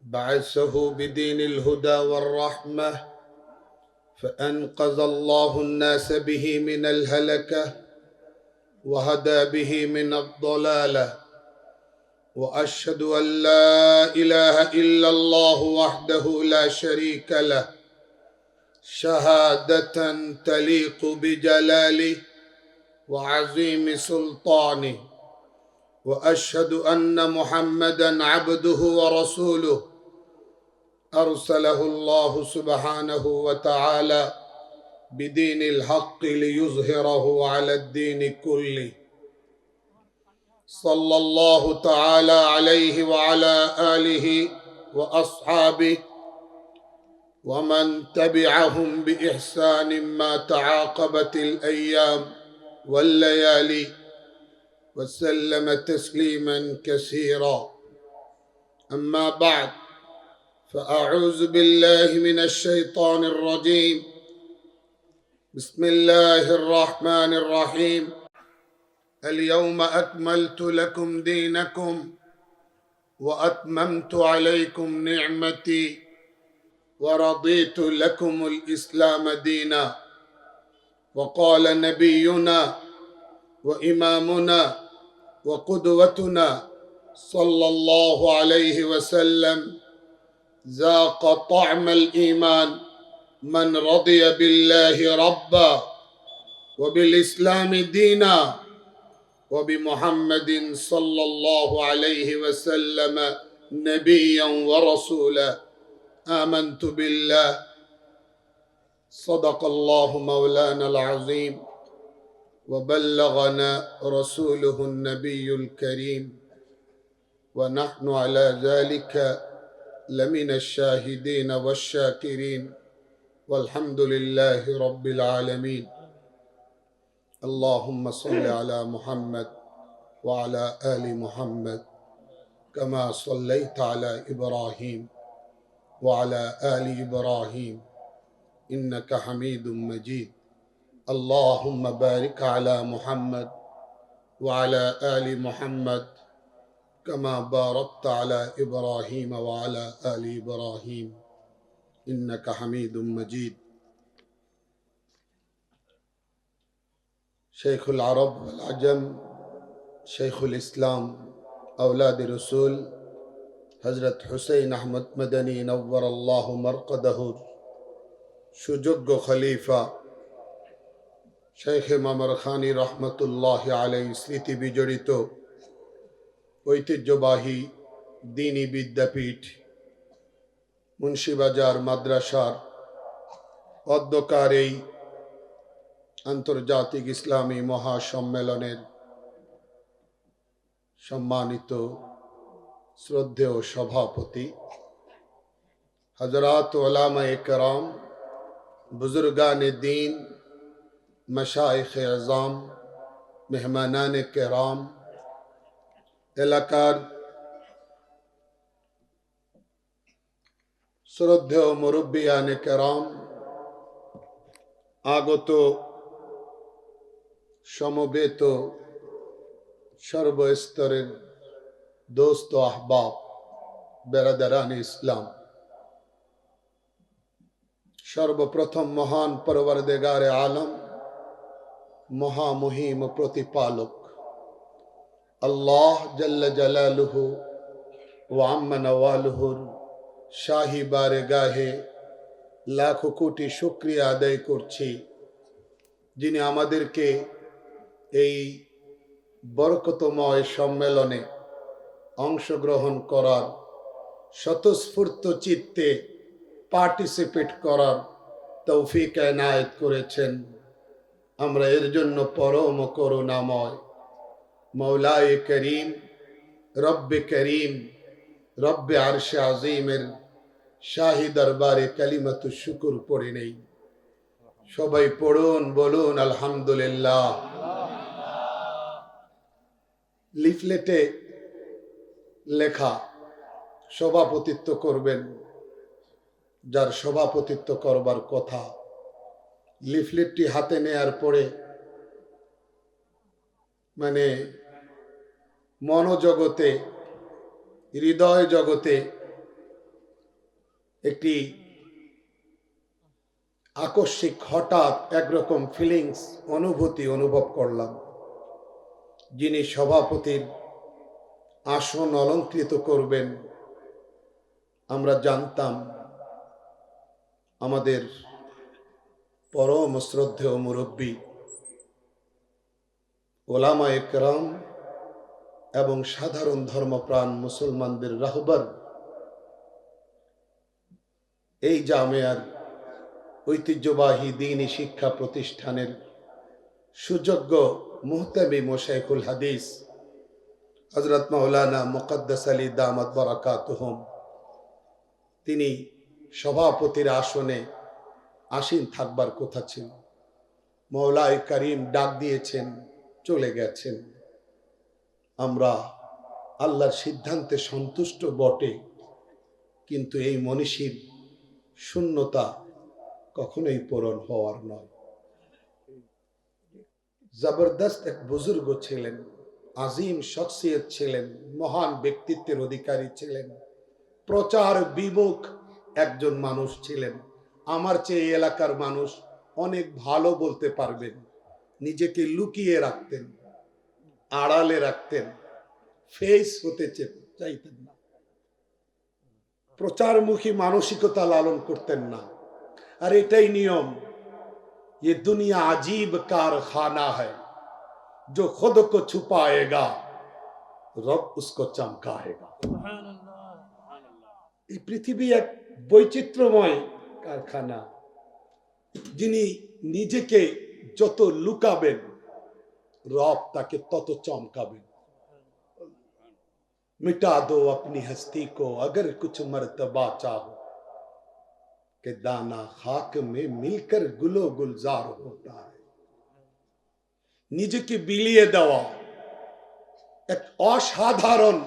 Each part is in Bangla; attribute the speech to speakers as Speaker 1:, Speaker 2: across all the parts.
Speaker 1: بعثه بدين الهدى والرحمة فأنقذ الله الناس به من الهلكة وهدى به من الضلالة. وأشهد أن لا إله إلا الله وحده لا شريك له شهادة تليق بجلاله وعظيم سلطانه. وأشهد أن محمدا عبده ورسوله. أرسله الله سبحانه وتعالى بدين الحق ليظهره على الدين كله. صلى الله تعالى عليه وعلى آله وأصحابه ومن تبعهم بإحسان ما تعاقبت الأيام والليالي وسلم تسليما كثيرا. أما بعد فأعوذ بالله من الشيطان الرجيم. بسم الله الرحمن الرحيم. اليوم أكملت لكم دينكم وأتممت عليكم نعمتي ورضيت لكم الإسلام دينا. وقال نبينا وإمامنا وقدوتنا صلى الله عليه وسلم ذاق طعم الإيمان من رضي بالله ربا وبالإسلام دينا وبمحمد صلى الله عليه وسلم نبيا ورسولا. آمنت بالله. صدق الله مولانا العظيم وبلغنا رسوله النبي الكريم. ونحن على ذلك لمن الشاهدين والشاكرين والحمد لله رب العالمين. اللهم صل على محمد وعلى آل محمد كما صليت على إبراهيم وعلى آل إبراهيم إنك حميد مجيد. اللهم بارك على محمد وعلى آل محمد كما باركت على ابراهيم وعلى ال ابراهيم انك حميد مجيد شيخ العرب والعجم شيخ الاسلام اولاد رسول হজরত হুসൈন আহমদ মদনী নব্বর আল্লাহ মরকদহুর সুযোগ্য খলিফা শেখ মামর খানি রহমতুল্লাহ আলাই স্মৃতি বিজড়িত ঐতিহ্যবাহী দিনী বিদ্যাপীঠ মুন্সিবাজার মাদ্রাসার অধ্যকার এই আন্তর্জাতিক ইসলামী মহাসম্মেলনের সম্মানিত শ্রদ্ধেয় সভাপতি হজরত ওলামা একরাম, বুজুর্গান দিন মশাইখ আজম, মেহমানান কেরাম এলাকার শ্রদ্ধেয় মুরব্বিয়ান কেরাম, আগত সমবেত সর্বস্তরের দোস্ত আহবাব বেরাদারান ইসলাম। সর্বপ্রথম মহান পরবরদেগারে আলম, মহামহিম প্রতিপালক। আল্লাহ জল্ল জালালুহু ও আম্মা শাহী বারে গাহে লাখো কোটি শুক্রিয়া আদায় করছি, যিনি আমাদেরকে এই বরকতময় সম্মেলনে অংশগ্রহণ করার, স্বতঃস্ফূর্ত চিত্তে পার্টিসিপেট করার তৌফিক এনায়েত করেছেন। আমরা এর জন্য পরম করুণাময় মৌলায় করিম, রব্বে করিম, রব্বে আরশে আজিমের শাহি দরবারে কালিমাতু শুকুর পড়ে নেই। সবাই পড়ুন, বলুন, আলহামদুলিল্লাহ। লিফলেটে লেখা সভাপতিত্ব করবেন, যার সভাপতিত্ব করবার কথা লিফলেটটি হাতে নেয়ার পরে মানে মনোজগতে, হৃদয় জগতে একটি আকস্মিক হঠাৎ একরকম ফিলিংস অনুভূতি অনুভব করলাম। যিনি সভাপতির আসন অলঙ্কৃত করবেন, আমরা জানতাম আমাদের পরম শ্রদ্ধেয় মুরব্বী ওলামা একরাম এবং সাধারণ ধর্মপ্রাণ মুসলমানদের রাহবার। এই জামেয়ার ঐতিহ্যবাহী দিনী শিক্ষা প্রতিষ্ঠানের সুযোগ্য মুহতাবি মোশাইকুল হাদিস হজরত মৌলানা মুকদ্দাস আলী দামত বরাকাতহম, তিনি সভাপতির আসনে আসীন থাকবার কথা ছিল। মৌলাই করিম ডাক দিয়েছেন, চলে গেছেন। আমরা আল্লাহর সিদ্ধান্তে সন্তুষ্ট বটে। কিন্তু এই মনীষীর শূন্যতা কখনোই পূরণ হওয়ার নয়। জবরদস্ত এক বুজুর্গ ছিলেন, আজিম শখসিয়ত ছিলেন, মহান ব্যক্তিত্বের অধিকারী ছিলেন, প্রচার বিমুখ একজন মানুষ ছিলেন। আমার চেয়ে এলাকার মানুষ অনেক ভালো বলতে পারবেন, নিজেকে লুকিয়ে রাখতেন। আড়ালে রাখতেন ফেস হতে চে- চাইতেন না প্রচারমুখী মানসিকতা লালন করতেন না আর এটাই নিয়ম ये दुनिया अजीब कारखाना है जो खुद को छुपाएगा रब उसको चमकाएगा এই পৃথিবী এক বৈচিত্র্যময় কারখানা যিনি নিজেকে যত লুকাবেন রব তাকে তত চমকাবেন मिटा दो अपनी हस्ती को अगर कुछ मर्तबा चाहो कि दाना खाक में मिलकर गुलो गुलजार होता है নিজেকে বিলিয়ে দেওয়া এক অসাধারণ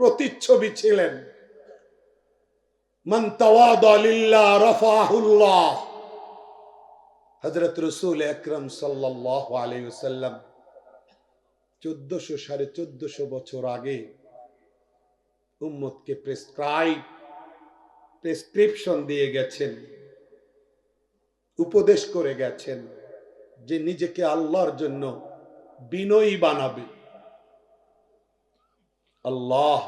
Speaker 1: প্রতিচ্ছবি ছিলেন মান তাওয়াদা লিল্লাহ রাফাহুল্লাহ হযরত রসুল আকরাম সাল্লাল্লাহু আলাইহি ওয়াসাল্লাম 1400 সাড়ে চোদ্দশো বছর আগে উম্মতকে প্রেসক্রাইব প্রেসক্রিপশন দিয়ে গেছেন, উপদেশ করে গেছেন যে নিজেকে আল্লাহর জন্য বিনয়ী বানাবে। আল্লাহ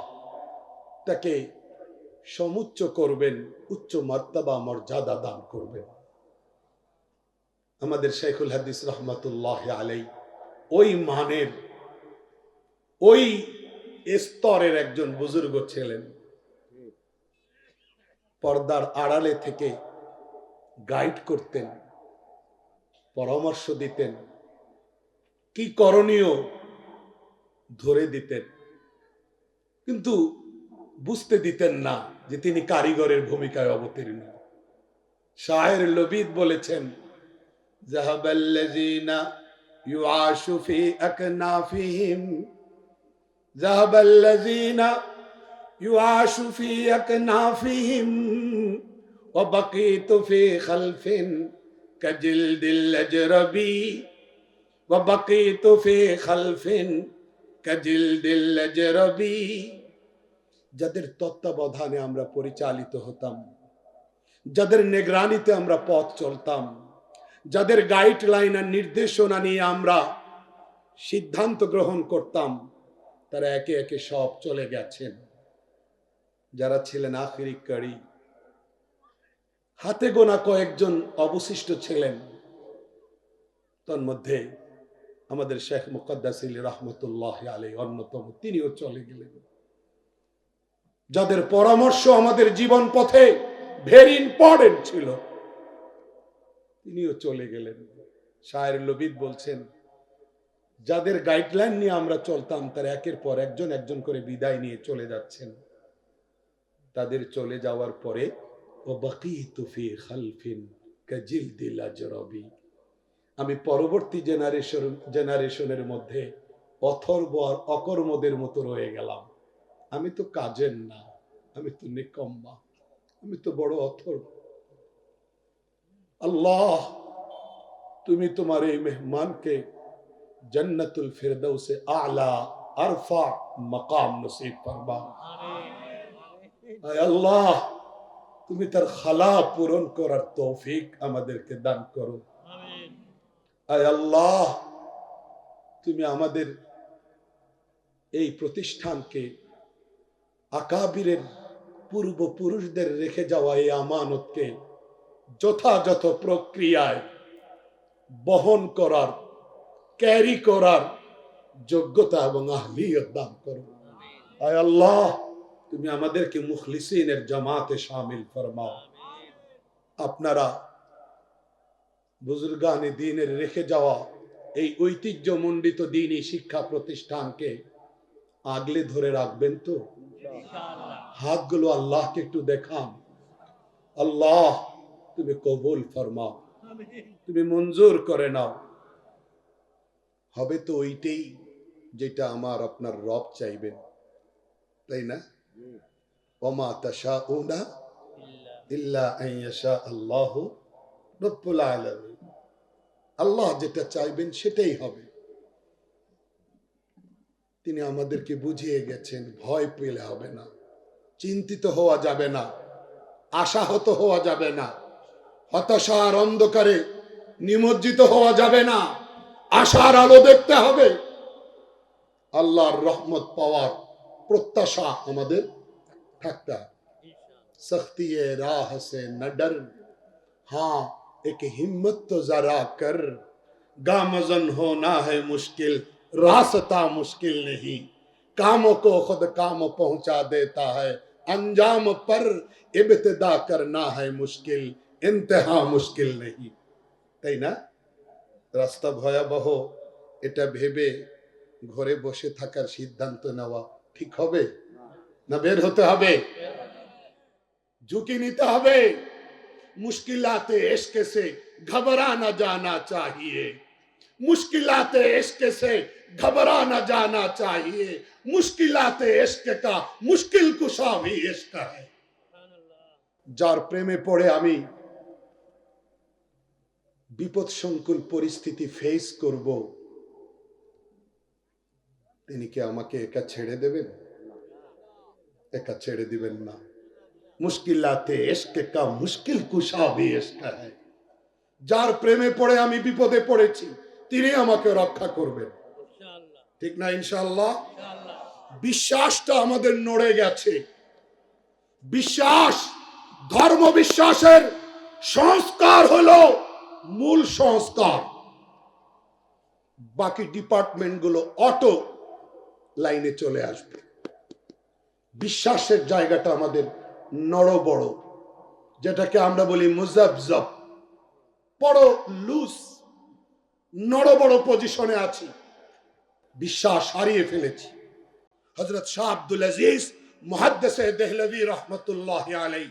Speaker 1: তাকে সমুচ্চ করবেন, উচ্চ মর্তবা মর্যাদা দান করবেন। আমাদের শেখুল হাদিস রহমতুল্লাহ আলাই ওই মানের, ওই স্তরের একজন বুজুর্গ ছিলেন। পর্দার আড়ালে থেকে গাইড করতেন, পরামর্শ দিতেন, কি করণীয় ধরে দিতেন। কিন্তু বুঝতে দিতেন না যে তিনি কারিগরের ভূমিকায় অবতীর্ণ। শাহের লবিদ বলেছেন জাহাবাল্লাযীনা ইউআশু ফি আকনাফিহিম জাহাবাল্লাযীনা يعاش في أكنافهم وبقيت في خلف كجلد الأجربي وبقيت في خلف كجلد الأجربي যাদের তত্ত্বাবধানে আমরা পরিচালিত হতাম যাদের নেগরানিতে আমরা পথ চলতাম যাদের গাইডলাইন আর নির্দেশনা নিয়ে আমরা সিদ্ধান্ত গ্রহণ করতাম, তারা একে একে সব চলে গেছেন। যারা ছিলেন আখিরি কারি, হাতে গোনা কয়েকজন অবশিষ্ট ছিলেন। তন্মধ্যে আমাদের শেখ মুকদ্দাসিল রহমতুল্লাহ আলী অন্যতম, তিনিও চলে গেলেন। যাদের পরামর্শ আমাদের জীবন পথে ভেরি ইম্পর্টেন্ট ছিল। তিনিও চলে গেলেন। শায়ের লবিদ বলছেন, যাদের গাইডলাইন নিয়ে আমরা চলতাম, তার একের পর একজন একজন করে বিদায় নিয়ে চলে যাচ্ছেন। তাদের চলে যাওয়ার পরে ও বাকিতু ফি খালফিন কাজিলদিল আজরাবি আমি পরবর্তী জেনারেশন জেনারেশনের মধ্যে অথর্ব আর অকর্মদের মতো রয়ে গেলাম। আমি তো কাজের না, আমি তো নিকম্মা, আমি তো বড় অথর্ব। আল্লাহ, তুমি তোমার এই মেহমানকে জন্নতুল ফিরদৌসে আলা আরফা মকাম নসিব ফরমা আল্লাহ, তুমি তার খালা পূরণ করার তৌফিক আমাদেরকে দান করো। আল্লাহ, তুমি আমাদের এই প্রতিষ্ঠানকে আকাবিরের পূর্বপুরুষদের রেখে যাওয়া এই আমানতকে যথাযথ প্রক্রিয়ায় বহন করার ক্যারি করার যোগ্যতা এবং আহলিয়ত দান করো। আয় আল্লাহ তুমি আমাদেরকে মুখলিসিনের জামাতে শামিল ফরমাও। আপনারা বুজুর্গানে দিনের রেখে যাওয়া এই ঐতিহ্যমণ্ডিত দিনই শিক্ষা প্রতিষ্ঠানকে আগলে ধরে রাখবেন তো? হাতগুলো আল্লাহকে একটু দেখান। আল্লাহ তুমি কবুল ফরমাও। তুমি মঞ্জুর করে নাও। হবে তো ওইটাই যেটা আমার আপনার রব চাইবেন তাই না? ওমা তাশা উনা ইল্লা আইয়াশা আল্লাহ রব্বুল আলামিন। আল্লাহ যেটা চাইবেন সেটাই হবে। তিনি আমাদেরকে বুঝিয়ে গেছেন ভয় পেলে হবে না। চিন্তিত হওয়া যাবে না। আশাহত হওয়া যাবে না। হতাশার অন্ধকারে নিমজ্জিত হওয়া যাবে না আশার আলো দেখতে হবে আল্লাহর রহমত পাওয়ার প্রত্যাশা আমাদের থাকতে হবে सख्ती राह से न डर हाँ एक हिम्मत तो जरा कर गामजन होना है मुश्किल रास्ता मुश्किल नहीं कामों को खुद काम पहुंचा देता है अंजाम पर इब्तदा करना है मुश्किल इंतहा मुश्किल नहीं তাই না রাস্তা ভয়াবহ এটা ভেবে ঘরে বসে থাকার সিদ্ধান্ত নেওয়া ঠিক হবে না বের হতে হবে झुकी নিতে হবে मुश्किलाते इश्क से घबरा न जाना चाहिए मुश्किलाते इश्क से घबरा न जाना चाहिए मुश्किलाते इश्क का मुश्किल कुशा भी इश्क है যার প্রেমে পড়ে আমি বিপদ সংকুল পরিস্থিতি ফেস করব। তিনি কি আমাকে একা ছেড়ে দেবেন? একা ছেড়ে দিবেন না। মুশকিলাতে ইশক কা মুশকিল কুশা ভি ইশক है যার প্রেমে পড়ে আমি বিপদে পড়েছি, তিনি আমাকে রক্ষা করবেন। ঠিক না ইনশাআল্লাহ? বিশ্বাসটা আমাদের নড়ে গেছে। বিশ্বাস ধর্ম বিশ্বাসের সংস্কার হলো মূল সংস্কার। বাকি ডিপার্টমেন্টগুলো অটো লাইনে চলে আসবে। বিশ্বাসের জায়গাটা আমাদের নড় বড় যেটাকে আমরা বলি মুজাবজব। বড় লুজ নড় বড় পজিশনে আছি। বিশ্বাস হারিয়ে ফেলেছি। হজরত শাহ আব্দুল আজিজ, মহাদ্দেসে দেহলভি রহমতুল্লাহ আলাই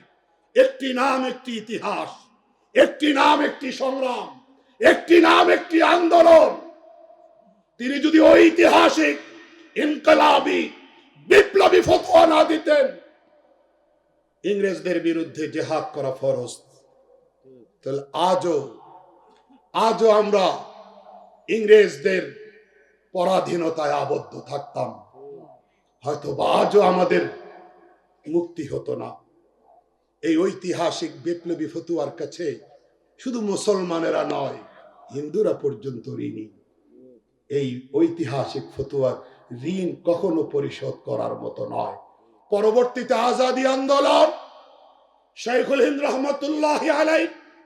Speaker 1: একটি নাম, একটি ইতিহাস। একটি নাম, একটি সংগ্রাম, একটি নাম, একটি আন্দোলন। তিনি যদি ঐতিহাসিক, ইনকলাবি, বিপ্লবী ফতোয়া না দিতেন, ইংরেজদের বিরুদ্ধে জেহাদ করা ফরজ। তাহলে আজও আজও আমরা ইংরেজদের পরাধীনতায় আবদ্ধ থাকতাম। হয়তো বা আজও আমাদের মুক্তি হতো না। এই ঐতিহাসিক বিপ্লবী ফতুয়ার কাছে শুধু মুসলমানেরা নয়, হিন্দুরা পর্যন্ত ঋণী। এই ঐতিহাসিক ফতুয়ার ঋণ কখনো পরিশোধ করার মতো নয়। পরবর্তীতে আজাদি আন্দোলন, শেখুল হিন্দ রহমতুল্লাহ আলাই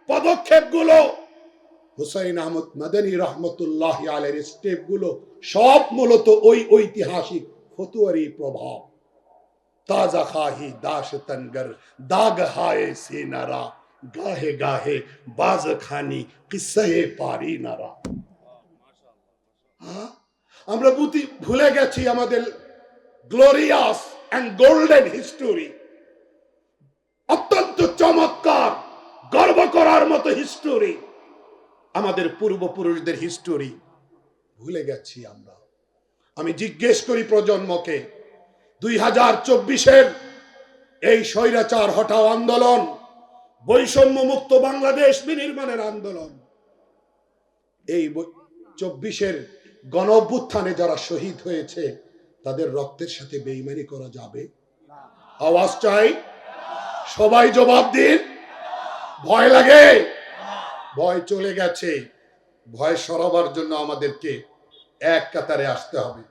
Speaker 1: পদক্ষেপগুলো হুসাইন আহমদ মাদানী রহমতুল্লাহ আলের স্টেপগুলো সব মূলত ওই ঐতিহাসিক ফতুয়ারই প্রভাব। তাজা খাহি দাস তনগর দাগ হায়ে সে নারা গাহে গাহে বাজ খানি কিসে পারি নারা? আমরা বুঝি ভুলে গেছি আমাদের গ্লোরিয়াস অ্যান্ড গোল্ডেন হিস্টোরি অত্যন্ত চমৎকার গর্ব করার মতো হিস্টোরি আমাদের পূর্বপুরুষদের হিস্টোরি ভুলে গেছি আমরা আমি জিজ্ঞেস করি প্রজন্মকে দুই হাজার চব্বিশের এই স্বৈরাচার হটাও আন্দোলন বৈষম্য মুক্ত বাংলাদেশ বিনির্মাণের আন্দোলন। এই চব্বিশের গণ যারা শহীদ হয়েছে, তাদের রক্তের সাথে বেইমানি করা যাবে? আওয়াজ চাই। সবাই জবাব দিন। ভয় লাগে। ভয় চলে গেছে। ভয় সরাবার জন্য আমাদেরকে এক কাতারে আসতে হবে।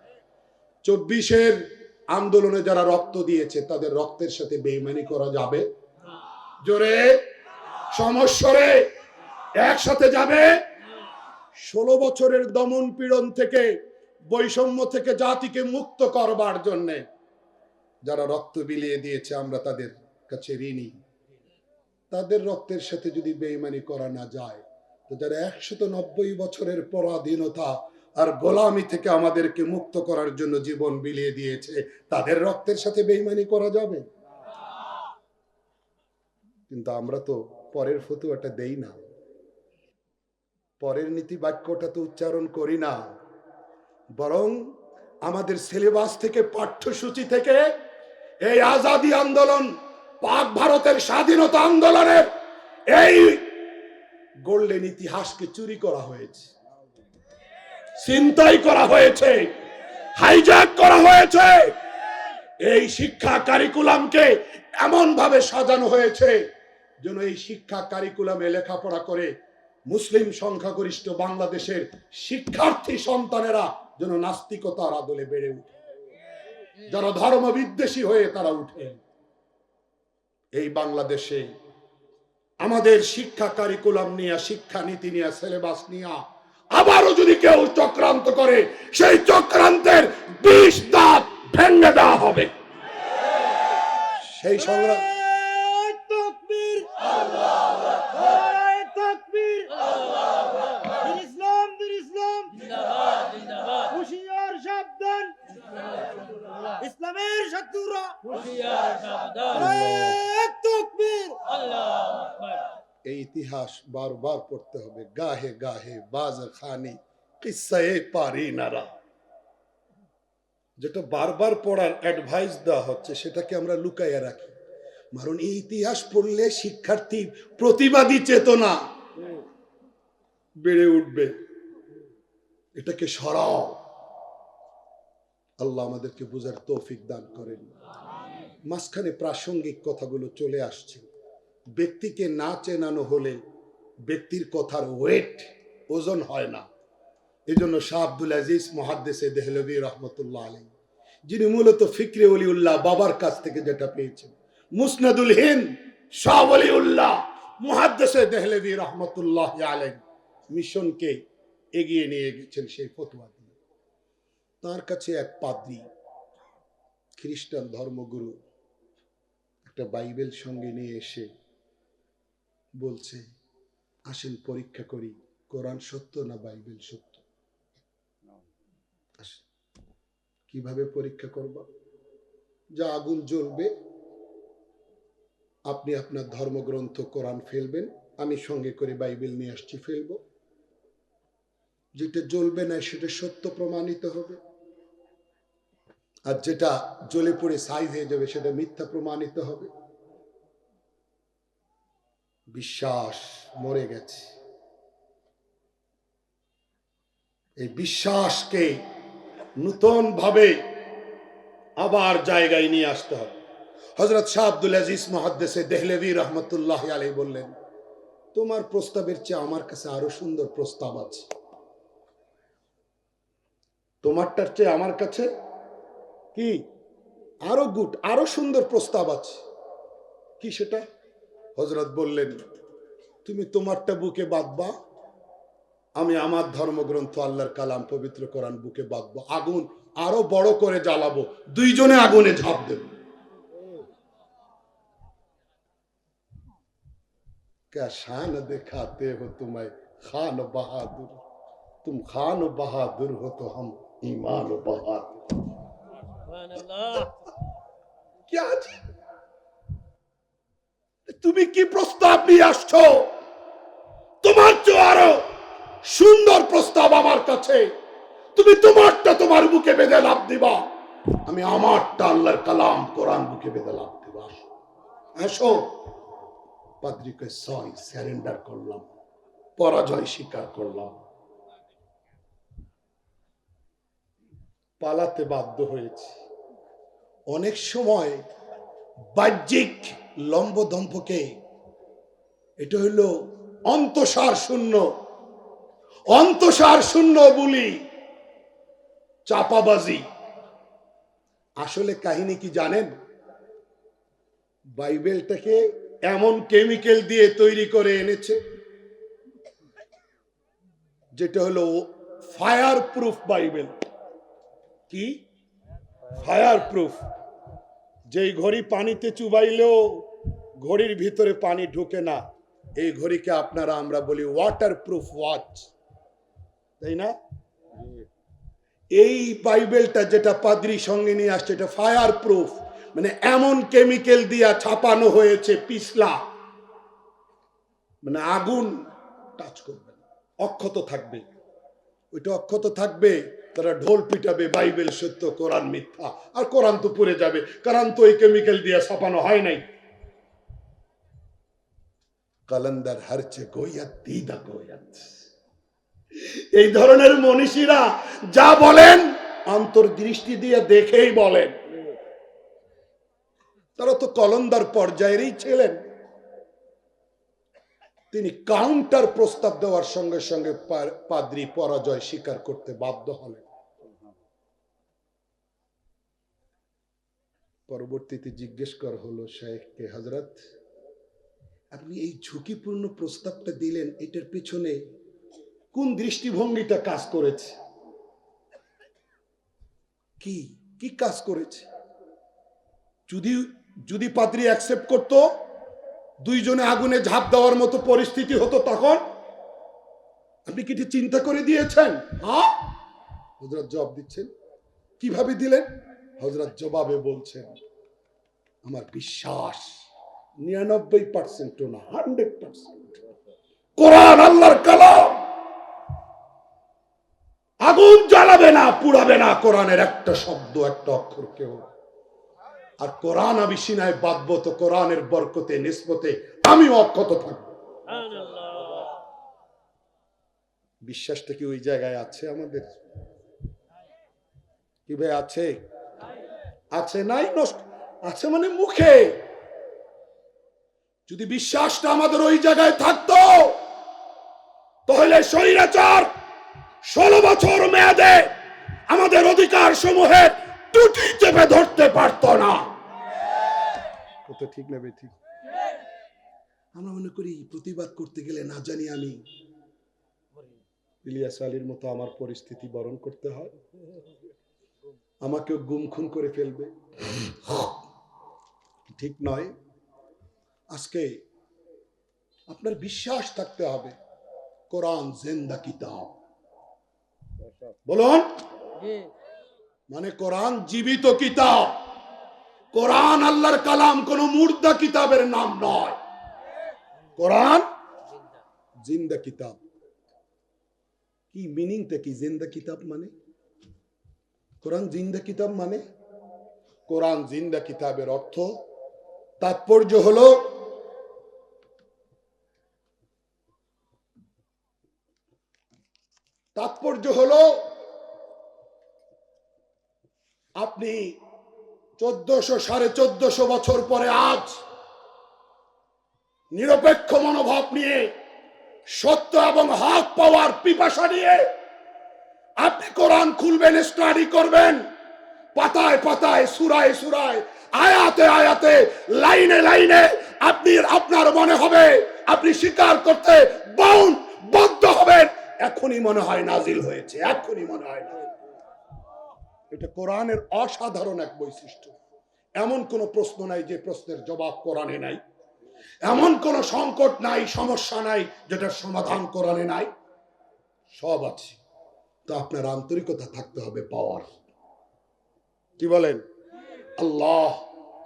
Speaker 1: চব্বিশের আন্দোলনে যারা রক্ত দিয়েছে, তাদের রক্তের সাথে বেইমানি করা যাবে? জোরে। সমস্যরে একসাথে যাবে? ষোলো বছরের দমন পীড়ন থেকে, বৈষম্য থেকে জাতিকে মুক্ত করবার জন্যে যারা রক্ত বিলিয়ে দিয়েছে, আমরা তাদের কাছে ঋণী। তাদের রক্তের সাথে যদি বেইমানি করা না যায়, তো যারা একশত নব্বই বছরের পরাধীনতা আর গোলামি থেকে আমাদেরকে মুক্ত করার জন্য জীবন বিলিয়ে দিয়েছে, তাদের রক্তের সাথে বেইমানি করা যাবে? কিন্তু আমরা তো পরের ফতুয়াটা দেই না। পরের নীতি বাক্যটা তো উচ্চারণ করি না। বরং আমাদের সিলেবাস থেকে, পাঠ্যসূচি থেকে এই আজাদি আন্দোলন, পাক ভারতের স্বাধীনতা আন্দোলনের এই গোল্ডেন ইতিহাসকে চুরি করা হয়েছে। চিন্তাই করা হয়েছে হাইজ্যাক করা হয়েছে। এই শিক্ষা কারিকুলামকে এমন ভাবে সাজানো হয়েছে যেন এই শিক্ষা কারিকুলামে লেখাপড়া করে মুসলিম সংখ্যাগরিষ্ঠ বাংলাদেশের শিক্ষার্থী সন্তানেরা যেন নাস্তিকতার আদলে বেড়ে উঠে। যারা ধর্ম বিদ্বেষী হয়ে তারা উঠে। এই বাংলাদেশে আমাদের শিক্ষা কারিকুলাম নিয়ে শিক্ষা নীতি নিয়ে সিলেবাস নিয়ে আবারও যদি কেউ চক্রান্ত করে সেই চক্রান্তের বিষ দাঁত ভেঙে দেওয়া হবে। সেই সংগ্রাম
Speaker 2: হুশিয়ার সাবধান। ইসলামের শত্রুরা। তাকবীর।
Speaker 1: এই ইতিহাস বারবার পড়তে হবে। গাহে গাহে বাজ খানি কিসায়ে পারি নারা যেটা বারবার পড়ার অ্যাডভাইস দেওয়া হচ্ছে, সেটাকে আমরা লুকাইয়া রাখি। কারণ এই ইতিহাস পড়লে শিক্ষার্থী প্রতিবাদী চেতনা বেড়ে উঠবে। এটাকে সরাও। আল্লাহ আমাদেরকে বোঝার তৌফিক দান করেন। মাঝখানে প্রাসঙ্গিক কথাগুলো চলে আসছে। ব্যক্তিকে না চেনানো হলে ব্যক্তির কথার ওয়েট ওজন হয় না। এই জন্য শাহ আব্দুল আজিজ মহাদ্দেসে দেহলবী রহমতুল্লাহ আলী যিনি মূলত ফিক্রে অলিউল্লাহ বাবার কাছ থেকে যেটা পেয়েছেন। মুসনাদুল হিন শাহ অলিউল্লাহ মুহাদ্দেসে দেহলবী রহমতুল্লাহ আলেন মিশনকে এগিয়ে নিয়ে গেছেন সেই ফতোয়া দিয়ে। তার কাছে এক পাদ্রী, খ্রিস্টান ধর্মগুরু, একটা বাইবেল সঙ্গে নিয়ে এসে বলছে আসেন পরীক্ষা করি, কোরআন সত্য না বাইবেল সত্য? কীভাবে পরীক্ষা করবা? যা আগুন জ্বলবে, আপনি আপনার ধর্মগ্রন্থ কোরআন ফেলবেন, আমি সঙ্গে করে বাইবেল নিয়ে আসছি, ফেলব। যেটা জ্বলবে না, সেটা সত্য প্রমাণিত হবে। আর যেটা জ্বলে পড়ে সাইজ হয়ে যাবে, সেটা মিথ্যা প্রমাণিত হবে। বিশ্বাস মরে গেছে। এই বিশ্বাসকে নূতন ভাবে আবার জায়গায় নিয়ে আসতে হবে। হজরত শাহ আব্দুল আজিজ মহাদ্দেসে দেহলেভি রহমতুল্লাহ আলী বললেন, তোমার প্রস্তাবের চেয়ে আমার কাছে আরও সুন্দর প্রস্তাব আছে। তোমারটার চেয়ে আমার কাছে কি? আরও গুড আরও সুন্দর প্রস্তাব আছে। কি সেটা? হজরত বললেন তুমি তোমারটা বুকে বাঁধবা আমি আমার ধর্মগ্রন্থ আল্লাহর কালাম পবিত্র কোরআন বুকে বাঁধবো আগুন আরও বড় করে জ্বালাবো দুইজনে আগুনে ঝাঁপ দেব। শান দেখাতে হো তোমায় খান বাহাদুর তুম খান বাহাদুর হো তো হাম ইমান
Speaker 2: বাহাদুর।
Speaker 1: क्या তুমি কি প্রস্তাব নিয়ে আসছো? তোমার চেয়ে আরও সুন্দর প্রস্তাব আমার কাছে। তুমি তোমারটা তোমার বুকে বেঁধে লাভ দিবা। আমি আমারটা আল্লাহর কালাম, কোরআন বুকে বেঁধে লাভ দিবা। আসো। পাদ্রিকে সয় স্যারেন্ডার করলাম। পরাজয় স্বীকার করলাম। পালাতে বাধ্য হয়েছে। অনেক সময় বাহ্যিক লম্ব দম্পকে এটা হইল অন্তসার শূন্য। অন্তসার শূন্য বলি চাপাবাজি। আসলে কাহিনী কি জানেন? বাইবেলটাকে এমন কেমিক্যাল দিয়ে তৈরি করে এনেছে, যেটা হলো ফায়ার প্রুফ বাইবেল। কি? ফায়ার প্রুফ যেই ঘড়ি পানিতে চুবাইলেও ঘড়ির ভিতরে পানি ঢুকে না। এই ঘড়িকে আপনারা আমরা বলি ওয়াটার প্রুফ ওয়াচ তাই না? এই বাইবেলটা যেটা পাদ্রি সঙ্গে নিয়ে আসছে এটা ফায়ার প্রুফ মানে এমন কেমিক্যাল দিয়া ছাপানো হয়েছে পিছলা। মানে আগুন টাচ করবে না, অক্ষত থাকবে। ওইটা অক্ষত থাকবে তারা ঢোল পিটাবে বাইবেল সত্য কোরআন মিথ্যা। আর কোরআন তো পড়ে যাবে। কোরআন তো ওই কেমিক্যাল দিয়ে ছাপানো হয় নাই। কালান্দার হারছে গোয়াত দিদা গোয়াত এই ধরনের মনীষীরা যা বলেন, অন্তর্দৃষ্টি দিয়ে দেখেই বলেন। তারা তো কলন্দার পর্যায়েরই ছিলেন। তিনি কাউন্টার প্রস্তাব দেওয়ার সঙ্গে সঙ্গে পাদ্রী পরাজয় স্বীকার করতে বাধ্য হলেন। পরবর্তীতে জিজ্ঞেস করা হলো শেখকে হজরত আপনি এই ঝুঁকিপূর্ণ প্রস্তাবটা দিলেন, এটার পিছনে কোন দৃষ্টিভঙ্গিটা কাজ করেছে? কি কি কাজ করেছে? যদি যদি পাদ্রী অ্যাকসেপ্ট করত, দুইজনে আগুনে ঝাঁপ দেওয়ার মতো পরিস্থিতি হতো তখন? আপনি কি চিন্তা করে দিয়েছেন? হ্যাঁ? হজরত জবাব দিচ্ছেন। কীভাবে দিলেন? হজরত জবাবে বলছেন, আমার বিশ্বাস নিরানব্বই পার্সেন্ট না হান্ড্রেড পার্সেন্ট কোরআন, আল্লাহর কালাম। আগুন জ্বালাবে না, পুড়াবে না, কোরআনের একটা শব্দ, একটা অক্ষর কেউ। আর কোরআন আমি সিনায় বাঁধবো তো কোরআনের বরকতে, নিসবতে আমিও অক্ষত থাকব। বিশ্বাসটা কি ওই জায়গায় আছে আমাদের? কি ভাই, আছে? আছে নাই? নষ্ট আছে মানে মুখে। যদি বিশ্বাসটা আমাদের ওই জায়গায় থাকতো তাহলে শরীরাচার ষোলো বছর মেয়াদে আমাদের অধিকার সমূহের টুটি চেপে ধরতে পারতো না। কত ঠিক না ঠিক আমরা মনে করি প্রতিবাদ করতে গেলে না জানি আমি। ইলিয়াস আলীর মতো আমার পরিস্থিতি বরণ করতে হয়। আমাকেও গুম খুন করে ফেলবে। ঠিক নয়। আজকে আপনার বিশ্বাস থাকতে হবে কোরআন জেন্দা কিতাব। বলুন। মানে কোরআন জীবিত কিতাব। কোরআন আল্লাহর কালাম কোন মুর্দা কিতাবের নাম নয়। কোরআন জিন্দা কিতাব। কি মিনিংটা কি জিন্দা কিতাব মানে? কোরআন জিন্দা কিতাব মানে? কোরআন জিন্দা কিতাবের অর্থ তাৎপর্য হলো তাৎপর্য হলো আপনি চোদ্দশো সাড়ে চোদ্দশো বছর পরে আজ নিরপেক্ষ মনোভাব নিয়ে, সত্য এবং হক পাওয়ার পিপাসা নিয়ে আপনি কোরআন খুলবেন, স্টাডি করবেন, পাতায় পাতায়, সুরায় সুরায়, আয়াতে আয়াতে, লাইনে লাইনে আপনি, আপনার মনে হবে, আপনি স্বীকার করতে বাউন, বদ্ধ হবেন। এখনই মনে হয় নাজিল হয়েছে, এখনই মনে হয় এটা কোরআনের অসাধারণ এক বৈশিষ্ট্য। এমন কোন প্রশ্ন নাই যে প্রশ্নের জবাব কোরআনে নাই। এমন কোন সংকট নাই, সমস্যা নাই যেটার সমাধান কোরআনে নাই। সব আছে। তো আপনার আন্তরিকতা থাকতে হবে পাওয়ার। কি বলেন? আল্লাহ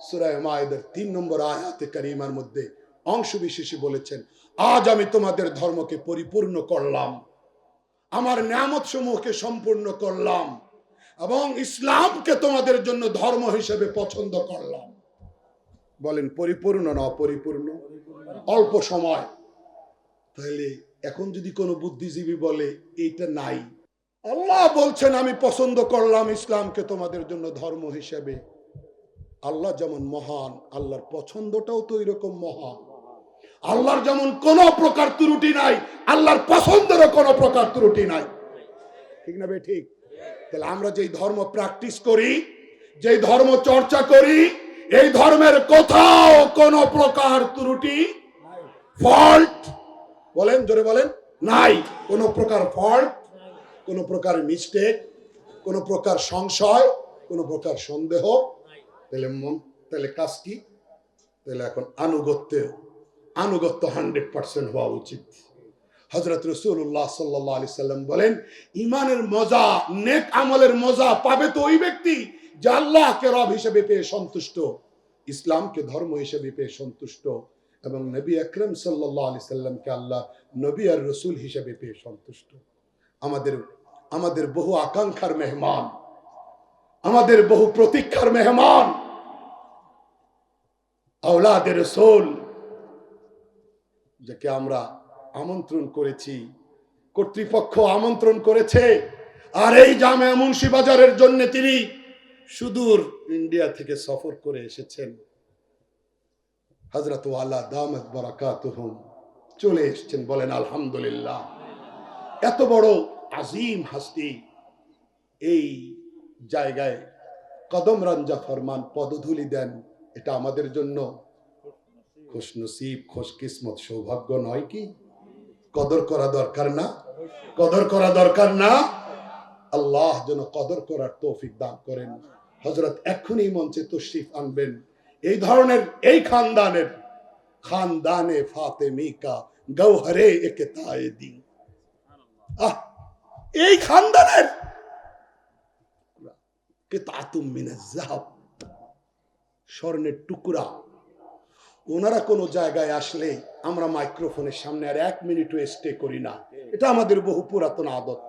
Speaker 1: সুরায় মায়েদের তিন নম্বর আয়াতে কারিমার মধ্যে অংশ বিশেষে বলেছেন, আজ আমি তোমাদের ধর্মকে পরিপূর্ণ করলাম। আমার নিয়ামত সমূহকে সম্পূর্ণ করলাম। এবং ইসলামকে তোমাদের জন্য ধর্ম হিসেবে পছন্দ করলাম। বলেন, পরিপূর্ণ না অপরিপূর্ণ? অল্প সময়। তাহলে এখন যদি কোনো বুদ্ধিজীবী বলে, এইটা নাই। আল্লাহ বলছেন, আমি পছন্দ করলাম ইসলামকে তোমাদের জন্য ধর্ম হিসেবে। আল্লাহ যেমন মহান, আল্লাহর পছন্দটাও তো এরকম মহান। আল্লাহর যেমন কোন প্রকার ত্রুটি নাই, আল্লাহর পছন্দেরও কোন প্রকার ত্রুটি নাই। ঠিক না বে, ঠিক? তাহলে আমরা যেই ধর্ম প্র্যাকটিস করি, যেই ধর্ম চর্চা করি, এই ধর্মের কোথাও কোন প্রকার ত্রুটি ফল্ট বলেন, জোরে বলেন, নাই। কোন প্রকার ফল্ট কোন প্রকার মিস্টেক কোন প্রকার সংশয়, কোন প্রকার সন্দেহ, তাহলে মন, তাহলে কাজ কি? তাহলে এখন আনুগত্য আনুগত্য হান্ড্রেড পার্সেন্ট হওয়া উচিত। হজরত রসুল্লাহ সাল্লাহ আলি সাল্লাম বলেন ইমানের মজা, নেক আমলের মজা পাবে তো ওই ব্যক্তি যে আল্লাহকে রব হিসেবে পেয়ে সন্তুষ্ট, ইসলামকে ধর্ম হিসেবে পেয়ে সন্তুষ্ট এবং নবী আকরম সাল্লাহ আলি সাল্লামকে আল্লাহ নবী আর রসুল হিসেবে পেয়ে সন্তুষ্ট। আমাদের আমাদের বহু আকাঙ্ক্ষার মেহমান, আমাদের বহু প্রতীক্ষার মেহমান আওলাদের রসুল যাকে আমরা আমন্ত্রণ করেছি, কর্তৃপক্ষ আমন্ত্রণ করেছে। আর এই জামে মুন্সি বাজারের জন্য তিনি সুদূর ইন্ডিয়া থেকে সফর করে এসেছেন। হজরত আল্লাহ দামত বারাকাত চলে এসেছেন, বলেন, আলহামদুলিল্লাহ। এত বড় আজিম হাস্তি এই জায়গায় কদম রঞ্জা ফরমান পদধূলি দেন, এটা আমাদের জন্য খুশনসিব, খুশকিসমত, সৌভাগ্য নয় কি? কদর করা দরকার না? কদর করা দরকার না? আল্লাহ যেন কদর করার তৌফিক দান করেন। হজরত এক্ষুনি মঞ্চে তশরিফ আনবেন। এই ধরনের, এই খানদানের, খানদানে ফাতেমি কা গৌহরে একে তায়ে দিন আহ, এই খানদানের? কিতাতুম মিনাজ যাহাব? স্বর্ণের টুকরা। ওনারা কোনো জায়গায় আসলে আমরা মাইক্রোফোনের সামনে আর এক মিনিটও স্টে করি না। এটা আমাদের বহু পুরাতন আদত।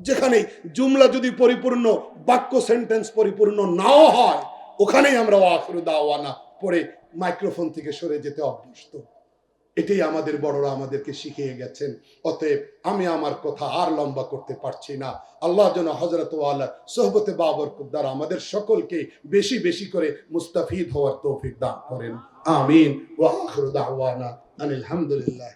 Speaker 1: যেখানে জুমলা যদি পরিপূর্ণ, বাক্য সেন্টেন্স পরিপূর্ণ নাও হয়, ওখানেই আমরা আখরু দাওয়ানা পরে মাইক্রোফোন থেকে সরে যেতে অভ্যস্ত। এটাই আমাদের বড়রা আমাদেরকে শিখিয়ে গেছেন। অতএব আমি আমার কথা আর লম্বা করতে পারছি না। আল্লাহ যেন হজরত আল্লাহ সোহবতে বাবর দ্বারা আমাদের সকলকে বেশি বেশি করে মুস্তাফিদ হওয়ার তৌফিক দান করেন। আমিন। ওয়া আখিরু দাওয়ানা আনিল হামদুলিল্লাহ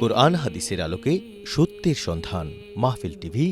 Speaker 3: কোরআন হাদিসের আলোকে সত্যের সন্ধান মাহফিল টিভি